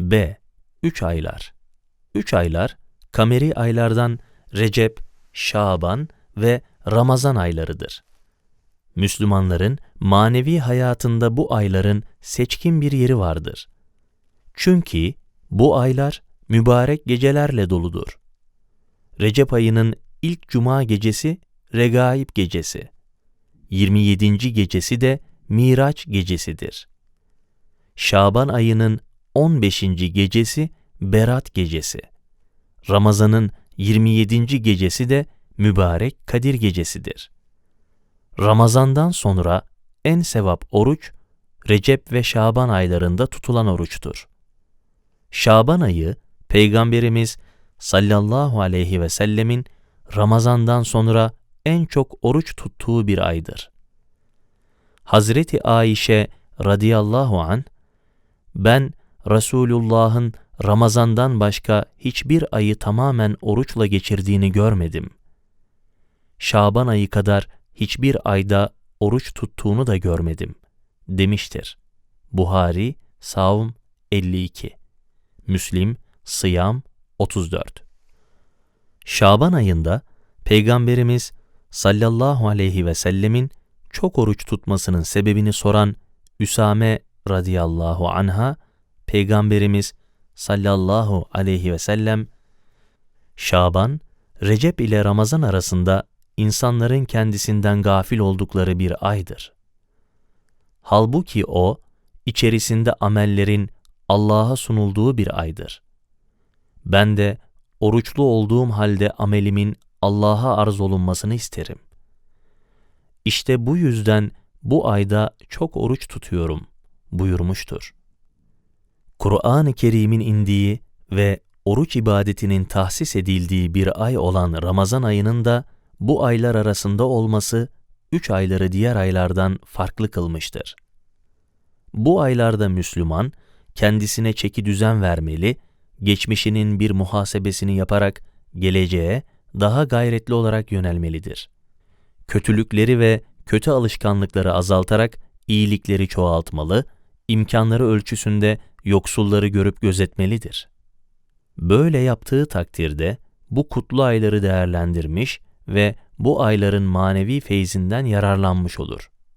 B. 3 aylar. 3 aylar, kameri aylardan Recep, Şaban ve Ramazan aylarıdır. Müslümanların manevi hayatında bu ayların seçkin bir yeri vardır. Çünkü bu aylar mübarek gecelerle doludur. Recep ayının ilk cuma gecesi Regaib gecesi. 27. gecesi de Miraç gecesidir. Şaban ayının 15. gecesi Berat gecesi. Ramazan'ın 27. gecesi de mübarek Kadir gecesidir. Ramazandan sonra en sevap oruç Recep ve Şaban aylarında tutulan oruçtur. Şaban ayı Peygamberimiz sallallahu aleyhi ve sellemin Ramazandan sonra en çok oruç tuttuğu bir aydır. Hazreti Ayşe radıyallahu an ben Resulullah'ın Ramazandan başka hiçbir ayı tamamen oruçla geçirdiğini görmedim. Şaban ayı kadar hiçbir ayda oruç tuttuğunu da görmedim demiştir. Buhari, Savm 52, Müslim, Sıyam 34. Şaban ayında Peygamberimiz sallallahu aleyhi ve sellemin çok oruç tutmasının sebebini soran Üsame radıyallahu anha, Peygamberimiz sallallahu aleyhi ve sellem, Şaban, Recep ile Ramazan arasında insanların kendisinden gafil oldukları bir aydır. Halbuki o, içerisinde amellerin Allah'a sunulduğu bir aydır. Ben de oruçlu olduğum halde amelimin Allah'a arz olunmasını isterim. İşte bu yüzden bu ayda çok oruç tutuyorum buyurmuştur. Kur'an-ı Kerim'in indiği ve oruç ibadetinin tahsis edildiği bir ay olan Ramazan ayının da bu aylar arasında olması üç ayları diğer aylardan farklı kılmıştır. Bu aylarda Müslüman kendisine çeki düzen vermeli, geçmişinin bir muhasebesini yaparak geleceğe daha gayretli olarak yönelmelidir. Kötülükleri ve kötü alışkanlıkları azaltarak iyilikleri çoğaltmalı, imkanları ölçüsünde yoksulları görüp gözetmelidir. Böyle yaptığı takdirde bu kutlu ayları değerlendirmiş ve bu ayların manevi feyzinden yararlanmış olur.